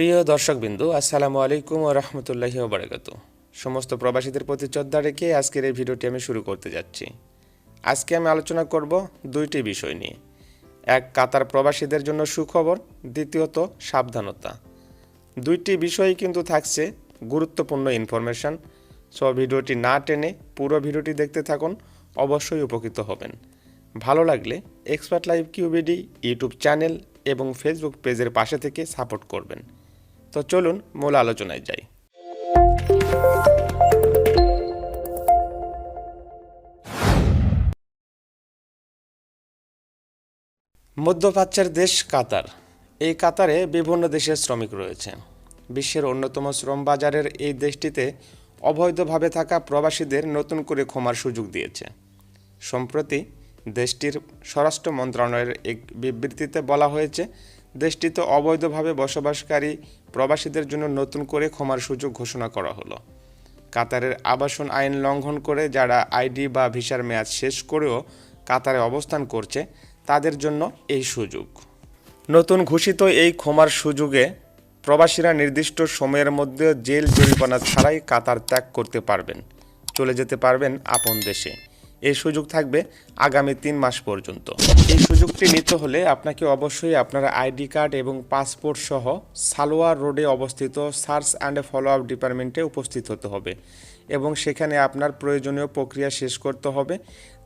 প্রিয় দর্শকবিন্দু, আসসালামু আলাইকুম ও রহমতুল্লাহি ওবরাকাত সমস্ত প্রবাসীদের প্রতি শ্রদ্ধা রেখে আজকের এই ভিডিওটি আমি শুরু করতে যাচ্ছি। আজকে আমি আলোচনা করব দুইটি বিষয় নিয়ে। এক, কাতার প্রবাসীদের জন্য সুখবর। দ্বিতীয়ত, সাবধানতা। দুইটি বিষয়ই কিন্তু থাকছে গুরুত্বপূর্ণ ইনফরমেশন। সো ভিডিওটি না টেনে পুরো ভিডিওটি দেখতে থাকুন, অবশ্যই উপকৃত হবেন। ভালো লাগলে expert live QBD YouTube channel এবং ফেসবুক পেজের পাশে থেকে সাপোর্ট করবেন। তো চলুন মূল আলোচনায় যাই। মধ্যপ্রাচ্যের দেশ কাতার। এই কাতারে বিভিন্ন দেশের শ্রমিক রয়েছে। বিশ্বের অন্যতম শ্রম বাজারের এই দেশটিতে অবৈধভাবে থাকা প্রবাসীদের নতুন করে ক্ষমার সুযোগ দিয়েছে। সম্প্রতি দেশটির স্বরাষ্ট্র মন্ত্রণালয়ের এক বিবৃতিতে বলা হয়েছে দেশটিতে অবৈধভাবে বসবাসকারী প্রবাসীদের জন্য নতুন করে ক্ষমার সুযোগ ঘোষণা করা হলো। কাতারের আবাসন আইন লঙ্ঘন করে যারা আইডি বা ভিসার মেয়াদ শেষ করেও কাতারে অবস্থান করছে, তাদের জন্য এই সুযোগ। নতুন ঘোষিত এই ক্ষমার সুযোগে প্রবাসীরা নির্দিষ্ট সময়ের মধ্যে জেল জরিমানা ছাড়াই কাতার ত্যাগ করতে পারবেন। চলে যেতে পারবেন আপন দেশে। এই সুযোগ থাকবে আগামী তিন মাস পর্যন্ত। এই সুযোগটি নিতে হলে আপনাকে অবশ্যই আপনার আইডি কার্ড এবং পাসপোর্ট সহ সালোয়ার রোডে অবস্থিত সার্চ অ্যান্ড ফলো আপ ডিপার্টমেন্টে উপস্থিত হতে হবে এবং সেখানে আপনার প্রয়োজনীয় প্রক্রিয়া শেষ করতে হবে।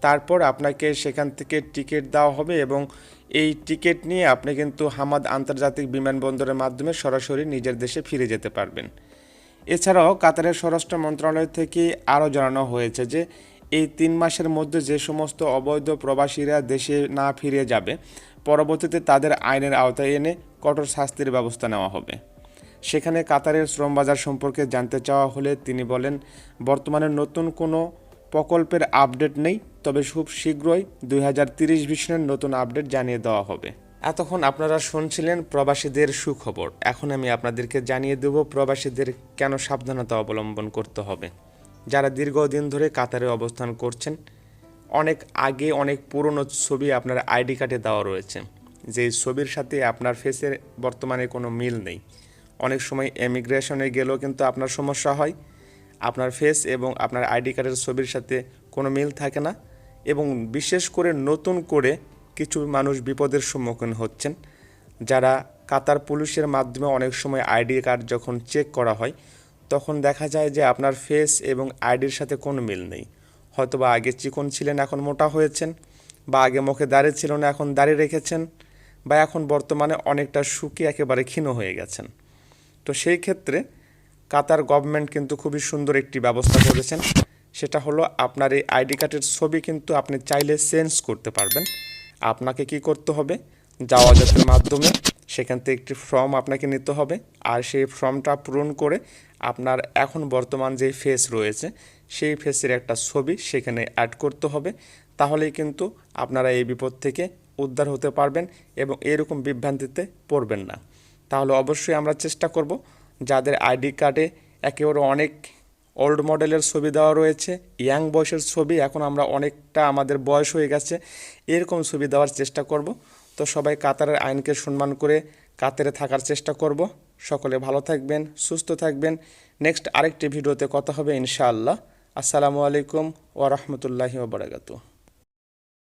তারপর আপনাকে সেখান থেকে টিকিট দেওয়া হবে এবং এই টিকিট নিয়ে আপনি কিন্তু হামাদ আন্তর্জাতিক বিমানবন্দরের মাধ্যমে সরাসরি নিজের দেশে ফিরে যেতে পারবেন। এছাড়াও কাতারের স্বরাষ্ট্র মন্ত্রণালয় থেকে আরও জানানো হয়েছে যে এই তিন মাসের মধ্যে যে সমস্ত অবৈধ প্রবাসীরা দেশে না ফিরে যাবে, পরবর্তীতে তাদের আইনের আওতায় এনে কঠোর শাস্তির ব্যবস্থা নেওয়া হবে। সেখানে কাতারের শ্রম বাজার সম্পর্কে জানতে চাওয়া হলে তিনি বলেন, বর্তমানে নতুন কোনো প্রকল্পের আপডেট নেই, তবে খুব শীঘ্রই দুই হাজার তিরিশ ভিশনের নতুন আপডেট জানিয়ে দেওয়া হবে। এতক্ষণ আপনারা শুনছিলেন প্রবাসীদের সুখবর। এখন আমি আপনাদেরকে জানিয়ে দেব প্রবাসীদের কেন সাবধানতা অবলম্বন করতে হবে। যারা দীর্ঘদিন ধরে কাতারে অবস্থান করছেন, অনেক আগে অনেক পুরনো ছবি আপনার আইডি কার্ডে দেওয়া রয়েছে। যে ছবির সাথে আপনার ফেসের বর্তমানে কোনো মিল নেই। অনেক সময় এমিগ্রেশনে গেলেও কিন্তু আপনার সমস্যা হয়। আপনার ফেস এবং আপনার আইডি কার্ডের ছবির সাথে কোনো মিল থাকে না এবং বিশেষ করে নতুন করে কিছু মানুষ বিপদের সম্মুখীন হচ্ছেন। যারা কাতার পুলিশের মাধ্যমে অনেক সময় আইডি কার্ড যখন চেক করা হয় তখন দেখা যায় যে আপনার ফেস এবং আইডির সাথে কোনো মিল নেই। হয়তো বা আগে চিকন ছিলেন, এখন মোটা হয়েছেন বা আগে মুখে দাঁড়িয়ে ছিল না, এখন দাঁড়িয়ে রেখেছেন বা এখন বর্তমানে অনেকটা শুকিয়ে একেবারে ক্ষীণ হয়ে গেছেন। তো সেই ক্ষেত্রে কাতার গভর্নমেন্ট কিন্তু খুবই সুন্দর একটি ব্যবস্থা করেছেন। সেটা হলো আপনার এই আইডি কার্ডের ছবি কিন্তু আপনি চাইলে চেঞ্জ করতে পারবেন। আপনাকে কি করতে হবে? যাওয়া যাতের মাধ্যমে সেখান থেকে একটি ফর্ম আপনাকে নিতে হবে। আর সেই ফর্মটা পূরণ করে আপনার এখন বর্তমান যে ফেস রয়েছে, সেই ফেসের একটা ছবি সেখানে অ্যাড করতে হবে। তাহলেই কিন্তু আপনারা এই বিপদ থেকে উদ্ধার হতে পারবেন এবং এরকম বিভ্রান্তিতে পড়বেন না। তাহলে অবশ্যই আমরা চেষ্টা করব যাদের আইডি কার্ডে একেবারে অনেক ওল্ড মডেলের ছবি দেওয়া রয়েছে ইয়াং বয়সের ছবি, এখন আমরা অনেকটা আমাদের বয়স হয়ে গেছে, এরকম ছবি দেওয়ার চেষ্টা করব। তো সবাই কাতারের আইনকে সম্মান করে কাতারে থাকার চেষ্টা করব। সকলে ভালো থাকবেন, সুস্থ থাকবেন। নেক্সট আরেকটি ভিডিওতে কথা হবে ইনশাআল্লাহ। আসসালামু আলাইকুম ওয়া বারাকাতুহু।